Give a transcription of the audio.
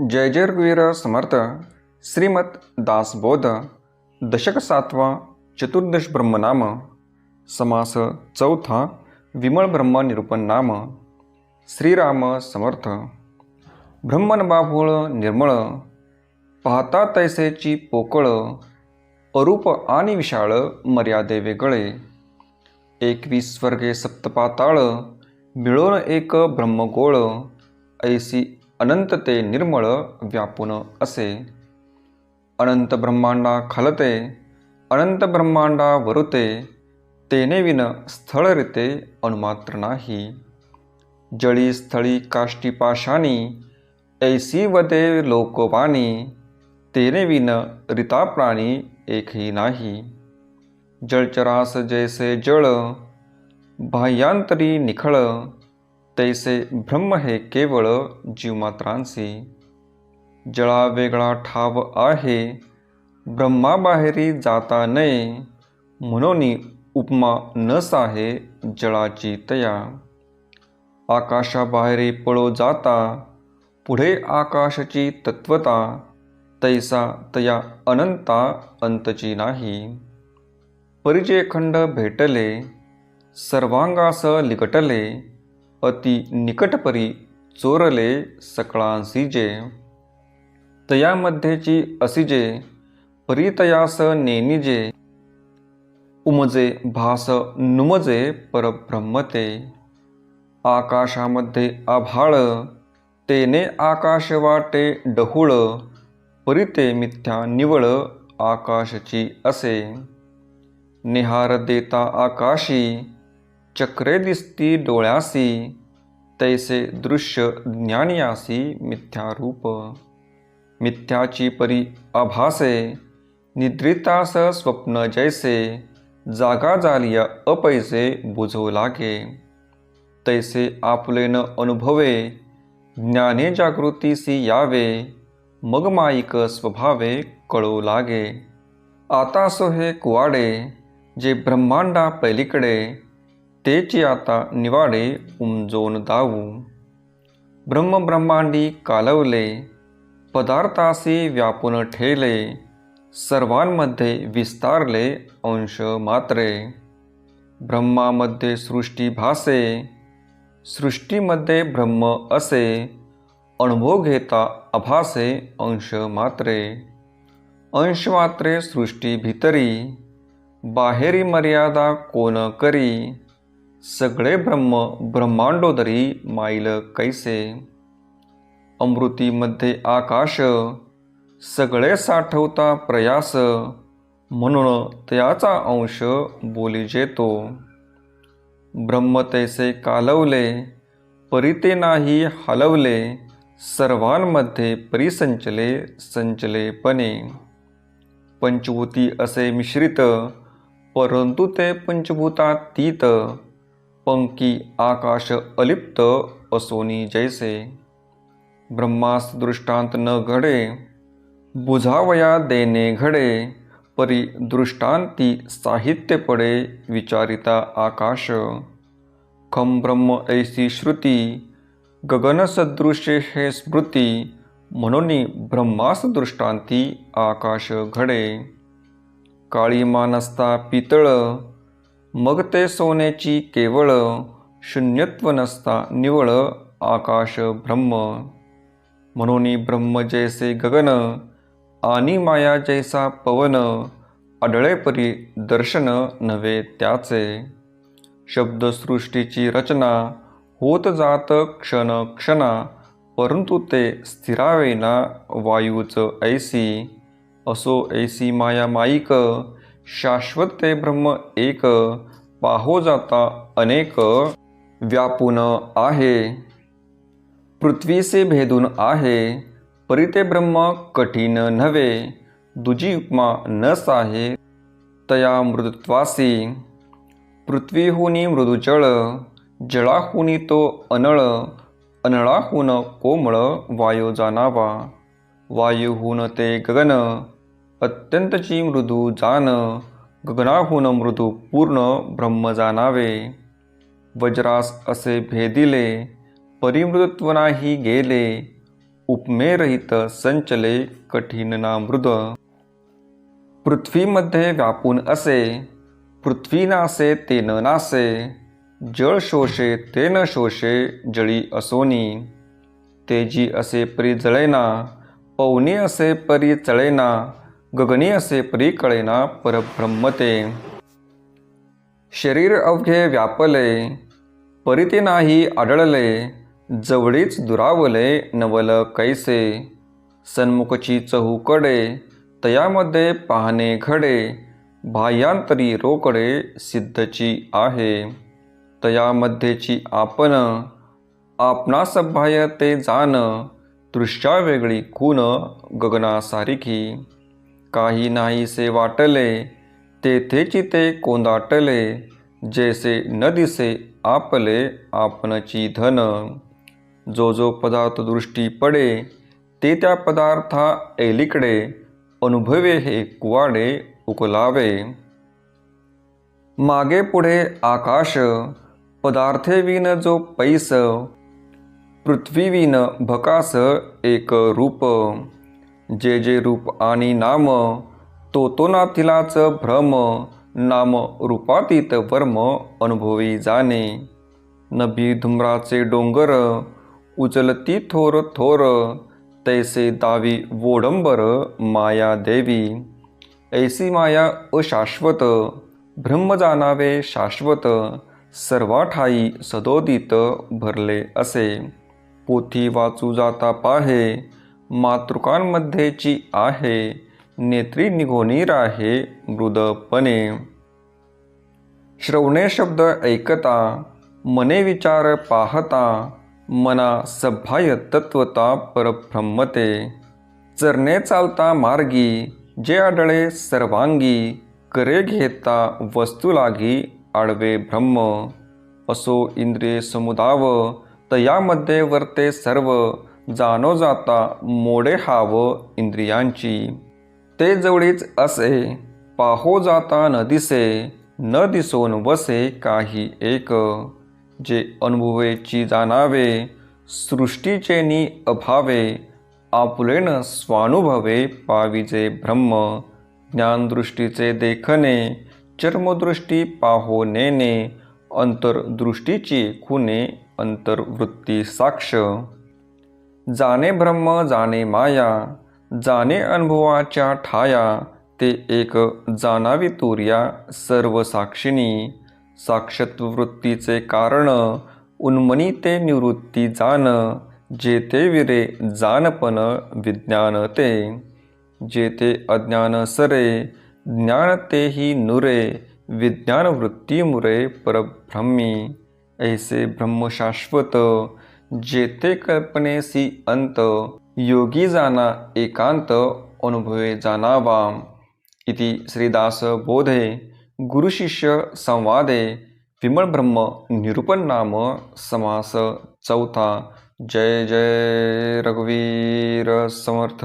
जय जय रघुवीर समर्थ। श्रीमत दासबोध दशक सातवा चतुर्दश ब्रह्मनाम समास चौथा विमळ ब्रह्म निरूपण नाम। श्रीराम समर्थ। ब्रह्मन बाभूळ निर्मळ पाहता तैसेची पोकळ अरूप आणि विशाळ मर्यादे वेगळे। एकवीस स्वर्गे सप्तपाताळ मिळून एक ब्रह्मगोळ ऐसी अनंत ते निर्मळ व्यापून असे. अनंत ब्रह्मांडा खालते अनंत ब्रह्मांडा वरुते तेने विन स्थळरिते अनुमात्र नाही. जळी स्थळी काष्टी पाशानी ऐसी वदे लोकवाणी तेने विन रिता प्राणी एकही नाही. जळचरास जैसे जळ बाह्यांतरी निखळ तैसे ब्रह्म हे केवळ जीवमात्रांसी। जळा वेगळा ठाव आहे ब्रह्माबाहेरी जाता नये म्हणून उपमा नस आहे जळाची तया। आकाशाबाहेरी पळो जाता पुढे आकाशाची तत्वता तैसा तया अनंता अंतची नाही। परिचय खंड भेटले सर्वांगास लिकटले अति निकटपरी चोरले सकळांसी जे. तयामध्येची असिजे परितयास नेनिजे उमजे भास नुमजे परब्रह्मते. आकाशामध्ये आभाळ तेने आकाश वाटे डहुळ परिते मिथ्या निवळ आकाशची असे. निहार देता आकाशी चक्रे दिसती डोळ्यासी तैसे दृश्य ज्ञानियासी मिथ्यारूप. मिथ्याची परी आभासे निद्रितास स्वप्न जैसे जागा जालिया अपैसे बुझो लागे. तैसे आपले न अनुभवे ज्ञाने जागृतीसी यावे मग माईक स्वभावे कळू लागे. आता सो हे कुवाडे जे ब्रह्मांडा पलीकडे तेची आता निवाडे उमजोन दावू. ब्रह्मब्रह्मांडी कालवले पदार्थासी व्यापून ठेले सर्वांमध्ये विस्तारले अंश मात्रे. ब्रह्मामध्ये सृष्टी भासे सृष्टीमध्ये ब्रह्म असे अनुभव घेता अभासे अंश मात्रे. अंश मात्रे सृष्टी भितरी बाहेरी मर्यादा कोण करी? सगळे ब्रह्म ब्रह्मांडोदरी माईल कैसे? अमृतीमध्ये आकाश सगळे साठवता प्रयास म्हणून त्याचा अंश बोली जेतो. ब्रह्म तैसे कालवले परिते नाही हलवले सर्वांमध्ये परिसंचले संचलेपणे. पंचभूती असे मिश्रित परंतु ते पंचभूतातीत पंकी आकाश अलिप्त असोनी जैसे। ब्रह्मास दृष्टांत न घडे बुझावया देणे घडे परी दृष्टांती साहित्य पडे विचारिता आकाश। खम ब्रह्म ऐसी श्रुती गगनसदृशे हे स्मृती म्हणून ब्रह्मास दृष्टांती आकाश घडे। काळी मानसता पितळ मग ते सोन्याची केवळ शून्यत्व नसता निवळ आकाश ब्रह्म. म्हणून ब्रह्म जैसे गगन आणि माया जैसा पवन अडळेपरी दर्शन नव्हे त्याचे. शब्दसृष्टीची रचना होत जात क्षण क्षणा परंतु ते स्थिरावेना वायूच ऐसी. असो ऐसी माया माईक शाश्वत ते ब्रह्म एक पाहो जाता अनेक व्यापून आहे. पृथ्वीसे भेदून आहे परिते ब्रह्म कठीण नव्हे दुजी उपमा नस आहे तया मृदुत्वासी. पृथ्वीहुनी मृदुजळ जळाहुनी तो अनळ अनळाहून कोमळ वायू जाणावा. वायुहून ते गगन अत्यंतची मृदू जान गगनाहून मृदू पूर्ण ब्रह्म जाणावे. वज्रास असे भेदिले परिमृदत्व नाही गेले उपमेरहित संचले कठीण नामृद. पृथ्वीमध्ये व्यापून असे पृथ्वी नासे तेन नासे जळ शोषे तेन शोषे जळी असोनी. तेजी असे परी जळेना पवनी असे परी चळेना गगनी असे परीकळेना परब्रह्मते. शरीर अवघे व्यापले परिते नाही आढळले जवळीच दुरावले नवल कैसे. सन्मुखची चहूकडे तयामध्ये पाहणे घडे बाह्यांतरी रोकडे सिद्धची आहे. तयामध्येची आपण आपणास बाह्य ते जाण दृष्ट्या वेगळी खून गगनासारखी. काही नाहीसे वाटले तेथेची ते कोंदाटले जैसे न दिसे आपले आपणची धन. जो जो पदार्थ दृष्टी पडे ते त्या पदार्था एलीकडे अनुभवे हे कुवाडे उकलावे. मागे पुढे आकाश पदार्थेविन जो पैस पृथ्वीविन भकास एक रूप. जे जे रूप आणि नाम तो तो नाथिलाच भ्रम नाम रूपातीत वर्म अनुभवी जाणे. नभी धुम्राचे डोंगर उचलती थोर थोर तैसे दावी वोडंबर माया देवी. ऐसी माया अशाश्वत ब्रह्म जाणावे शाश्वत सर्वाठाई सदोदित भरले असे. पोथी वाचू जाता पाहे मातृकांमध्येची आहे. नेत्री निघोनी राहे मृदपणे. श्रवणे शब्द ऐकता मने विचार पाहता मना सभाय तत्वता परब्रह्मते. चरणे चालता मार्गी जे आढळे सर्वांगी करे घेता वस्तुलागी आडवे ब्रह्म. असो इंद्रिय समुदाव तयामध्ये वर्ते सर्व जाणो जाता मोडे हाव इंद्रियांची. ते जवळीच असे पाहो जाता न दिसे न दिसून वसे काही एक. जे अनुभवेची जाणावे सृष्टीचे नि अभावे आपुलेन स्वानुभवे पाविजे ब्रह्म. ज्ञानदृष्टीचे देखणे चर्मदृष्टी पाहो नेणे अंतर्दृष्टीची खुने अंतर्वृत्ती साक्ष. जाणे ब्रह्म जाणे माया जाणे अनुभवाच्या ठाया ते एक जाणावी तुर्या सर्व साक्षिणी साक्षत्ववृत्तीचे कारण उन्मनी ते निवृत्ती जाण जेथे विरे जानपण विज्ञान ते. जेथे अज्ञान सरे ज्ञान तेही नुरे विज्ञान वृत्ती मुरे परब्रह्मी. ऐसे ब्रह्मशाश्वत जेथे कल्पनेसी अंत योगी जाना एकांत अनुभवे जाणावा इति श्रीदास बोधे गुरुशिष्य संवादे विमल ब्रह्म निरूपण नाम समास चौथा. जय जय रघुवीर समर्थ.